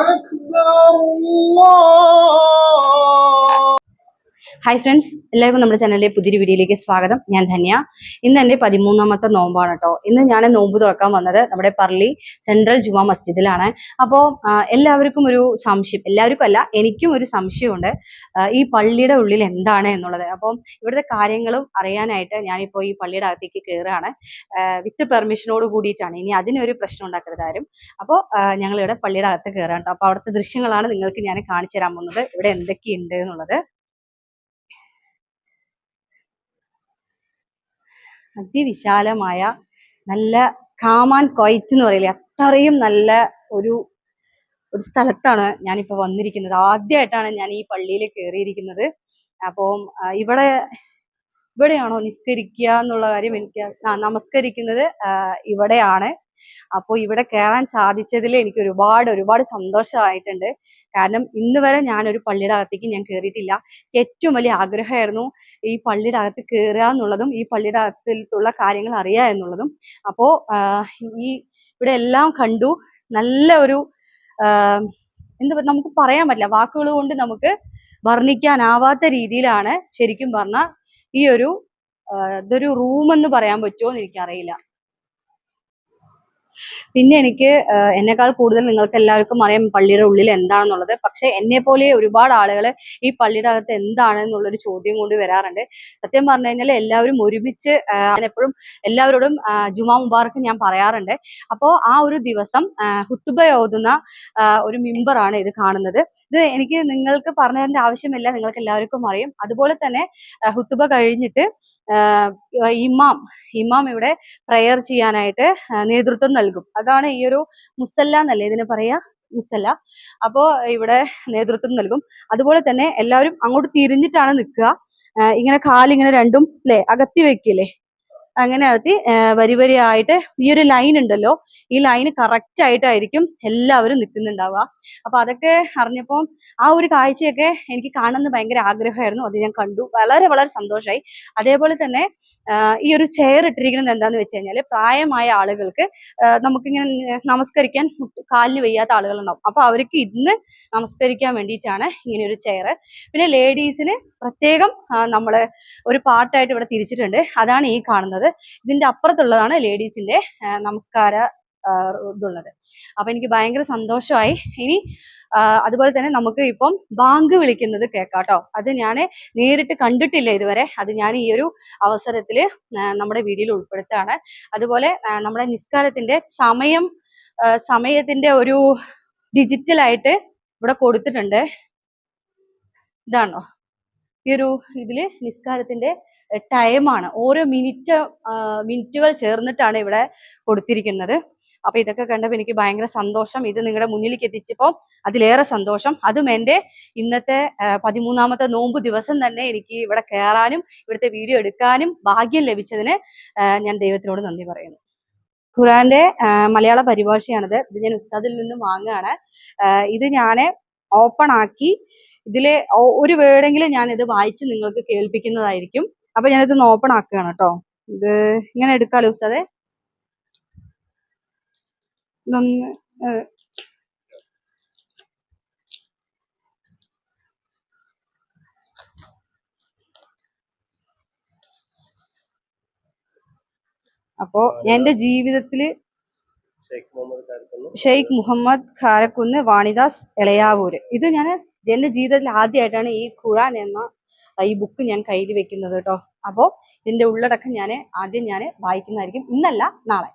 أكبر الله Hi friends എല്ലാവർക്കും നമ്മുടെ ചാനലിലെ പുതിയൊരു വീഡിയോയിലേക്ക് സ്വാഗതം. ഞാൻ ധന്യ. ഇന്ന് എന്റെ പതിമൂന്നാമത്തെ നോമ്പാണ് കേട്ടോ. ഇന്ന് ഞാൻ നോമ്പ് തുറക്കാൻ വന്നത് നമ്മുടെ പർളി സെൻട്രൽ ജുമാ മസ്ജിദിലാണ്. അപ്പോൾ എല്ലാവർക്കും ഒരു സംശയം എല്ലാവർക്കും അല്ല എനിക്കും ഒരു സംശയമുണ്ട്. ഈ പള്ളിയുടെ ഉള്ളിൽ എന്താണ് എന്നുള്ളത്? അപ്പം ഇവിടുത്തെ കാര്യങ്ങളും അറിയാനായിട്ട് ഞാനിപ്പോൾ ഈ പള്ളിയുടെ അകത്തേക്ക് കയറുകയാണ് വിത്ത് പെർമിഷനോട് കൂടിയിട്ടാണ്. ഇനി അതിനൊരു പ്രശ്നം ഉണ്ടാക്കരുത് ആരും. അപ്പോൾ ഞങ്ങളിവിടെ പള്ളിയുടെ അകത്ത് കേട്ടോ. അപ്പോൾ അവിടുത്തെ ദൃശ്യങ്ങളാണ് നിങ്ങൾക്ക് ഞാൻ കാണിച്ചു തരാൻ പോകുന്നത്. ഇവിടെ എന്തൊക്കെയുണ്ട് എന്നുള്ളത്. അതിവിശാലമായ നല്ല കാമാൻ കൊയറ്റ് എന്ന് പറയില്ലേ? അത്രയും നല്ല ഒരു ഒരു സ്ഥലത്താണ് ഞാനിപ്പോൾ വന്നിരിക്കുന്നത്. ആദ്യമായിട്ടാണ് ഞാൻ ഈ പള്ളിയിൽ കയറിയിരിക്കുന്നത് അപ്പം ഇവിടെ ഇവിടെയാണോ നിസ്കരിക്കുക എന്നുള്ള കാര്യം എനിക്ക് നമസ്കരിക്കുന്നത് ഇവിടെയാണ്. അപ്പോൾ ഇവിടെ കയറാൻ സാധിച്ചതിൽ എനിക്ക് ഒരുപാട് ഒരുപാട് സന്തോഷമായിട്ടുണ്ട്. കാരണം ഇന്ന് വരെ ഞാനൊരു പള്ളിയുടെ അകത്തേക്ക് ഞാൻ കയറിയിട്ടില്ല ഏറ്റവും വലിയ ആഗ്രഹമായിരുന്നു ഈ പള്ളിയുടെ അകത്ത് കയറുക എന്നുള്ളതും ഈ പള്ളിയുടെ അകത്തുള്ള കാര്യങ്ങൾ അറിയുക എന്നുള്ളതും. അപ്പോൾ ഈ ഇവിടെ എല്ലാം കണ്ടു. നല്ല ഒരു എന്താ നമുക്ക് പറയാൻ പറ്റില്ല. വാക്കുകൾ കൊണ്ട് നമുക്ക് വർണിക്കാനാവാത്ത രീതിയിലാണ് ശരിക്കും പറഞ്ഞാൽ ഈ ഒരു ഇതൊരു റൂം എന്ന് പറയാൻ പറ്റുമോ എന്ന് എനിക്കറിയില്ല. പിന്നെ എനിക്ക് എന്നെക്കാൾ കൂടുതൽ നിങ്ങൾക്ക് എല്ലാവർക്കും അറിയാം പള്ളിയുടെ ഉള്ളിൽ എന്താണെന്നുള്ളത്. പക്ഷെ എന്നെ പോലെ ഒരുപാട് ആളുകൾ ഈ പള്ളിയുടെ അകത്ത് എന്താണ് എന്നുള്ളൊരു ചോദ്യം കൊണ്ട് വരാറുണ്ട്. സത്യം പറഞ്ഞു കഴിഞ്ഞാൽ എല്ലാവരും ഒരുമിച്ച് എപ്പോഴും എല്ലാവരോടും ജുമാ മുബാറക്ക് ഞാൻ പറയാറുണ്ട്. അപ്പോൾ ആ ഒരു ദിവസം ഹുത്തുബ ഓതുന്ന ഒരു മിമ്പറാണ് ഇത് കാണുന്നത്. ഇത് എനിക്ക് നിങ്ങൾക്ക് പറഞ്ഞു തരേണ്ട ആവശ്യമില്ല നിങ്ങൾക്ക് എല്ലാവർക്കും അറിയും. അതുപോലെ തന്നെ ഹുത്തുബ കഴിഞ്ഞിട്ട് ഇമാം ഇമാം ഇവിടെ പ്രെയർ ചെയ്യാനായിട്ട് നേതൃത്വം നൽകും. അതാണ് ഈ ഒരു മുസല്ല എന്നല്ലേ ഇതിന് പറയാ? മുസല്ല. അപ്പോ ഇവിടെ നേതൃത്വം നൽകും. അതുപോലെ തന്നെ എല്ലാവരും അങ്ങോട്ട് തിരിഞ്ഞിട്ടാണ് നിൽക്കുക. ഇങ്ങനെ കാലിങ്ങനെ രണ്ടും ല്ലേ അകത്തി വെക്കില്ലേ? അങ്ങനെ ആ, വരി വരിയായിട്ട് ഈ ഒരു ലൈൻ ഉണ്ടല്ലോ ഈ ലൈൻ കറക്റ്റ് ആയിട്ടായിരിക്കും എല്ലാവരും നിൽക്കുന്നുണ്ടാവുക. അപ്പൊ അതൊക്കെ അറിഞ്ഞപ്പോൾ ആ ഒരു കാഴ്ചയൊക്കെ എനിക്ക് കാണുന്ന ഭയങ്കര ആഗ്രഹമായിരുന്നു. അത് ഞാൻ കണ്ടു. വളരെ വളരെ സന്തോഷമായി അതേപോലെ തന്നെ ഈ ഒരു ചെയർ ഇട്ടിരിക്കുന്നത് എന്താന്ന് വെച്ച് കഴിഞ്ഞാൽ പ്രായമായ ആളുകൾക്ക് നമുക്കിങ്ങനെ നമസ്കരിക്കാൻ കാലിന് വയ്യാത്ത ആളുകളുണ്ടാവും. അപ്പൊ അവർക്ക് ഇന്ന് നമസ്കരിക്കാൻ വേണ്ടിയിട്ടാണ് ഇങ്ങനെ ഒരു ചെയർ പിന്നെ ലേഡീസിന് പ്രത്യേകം നമ്മൾ ഒരു പാട്ടായിട്ട് ഇവിടെ തിരിച്ചിട്ടുണ്ട്. അതാണ് ഈ കാണുന്നത്. ഇതിന്റെ അപ്പുറത്തുള്ളതാണ് ലേഡീസിന്റെ നമസ്കാര ഇതുള്ളത്. അപ്പൊ എനിക്ക് ഭയങ്കര സന്തോഷമായി. ഇനി അതുപോലെ തന്നെ നമുക്ക് ഇപ്പം ബാങ്ക് വിളിക്കുന്നത് കേൾക്കാട്ടോ അത് ഞാൻ നേരിട്ട് കണ്ടിട്ടില്ല ഇതുവരെ. അത് ഞാൻ ഈ ഒരു അവസരത്തിൽ നമ്മുടെ വീഡിയോയിൽ ഉൾപ്പെടുത്തുകയാണ്. അതുപോലെ നമ്മുടെ നിസ്കാരത്തിന്റെ സമയം സമയത്തിന്റെ ഒരു ഡിജിറ്റലായിട്ട് ഇവിടെ കൊടുത്തിട്ടുണ്ട്. ഇതാണോ? ഈ ഒരു ഇതിൽ നിസ്കാരത്തിന്റെ ടൈമാണ് ഓരോ മിനിറ്റ് മിനിറ്റുകൾ ചേർന്നിട്ടാണ് ഇവിടെ കൊടുത്തിരിക്കുന്നത്. അപ്പൊ ഇതൊക്കെ കണ്ടപ്പോൾ എനിക്ക് ഭയങ്കര സന്തോഷം. ഇത് നിങ്ങളുടെ മുന്നിലേക്ക് എത്തിച്ചപ്പോൾ അതിലേറെ സന്തോഷം. അതും എന്റെ ഇന്നത്തെ പതിമൂന്നാമത്തെ നോമ്പ് ദിവസം തന്നെ എനിക്ക് ഇവിടെ കയറാനും ഇവിടുത്തെ വീഡിയോ എടുക്കാനും ഭാഗ്യം ലഭിച്ചതിന് ഞാൻ ദൈവത്തിനോട് നന്ദി പറയുന്നു. ഖുറാന്റെ മലയാള പരിഭാഷയാണിത്. ഇത് ഞാൻ ഉസ്താദിൽ നിന്ന് വാങ്ങുകയാണ്. ഇത് ഞാൻ ഓപ്പൺ ആക്കി ഇതിലെ ഒരു വേർഡെങ്കിലും ഞാൻ ഇത് വായിച്ച് നിങ്ങൾക്ക് കേൾപ്പിക്കുന്നതായിരിക്കും. അപ്പൊ ഞാനിതൊന്ന് ഓപ്പൺ ആക്കുകയാണ് കേട്ടോ ഇത് ഇങ്ങനെ എടുക്കാലോ ഉസ്താദേ? ഇതൊന്ന് അപ്പോ എന്റെ ജീവിതത്തിൽ ഷെയ്ഖ് മുഹമ്മദ് കാരക്കുന്നു. ഖാരക്കുന്ന് വാണിദാസ് എളയാവൂര്. ഇത് ഞാൻ എന്റെ ജീവിതത്തിൽ ആദ്യമായിട്ടാണ് ഈ ഖുറാൻ എന്ന ഈ ബുക്ക് ഞാൻ കയ്യിൽ വെക്കുന്നത് കേട്ടോ. അപ്പോൾ ഇതിന്റെ ഉള്ളടക്കം ഞാൻ ആദ്യം ഞാൻ വായിക്കുന്നതായിരിക്കും. ഇന്നല്ല നാളെ.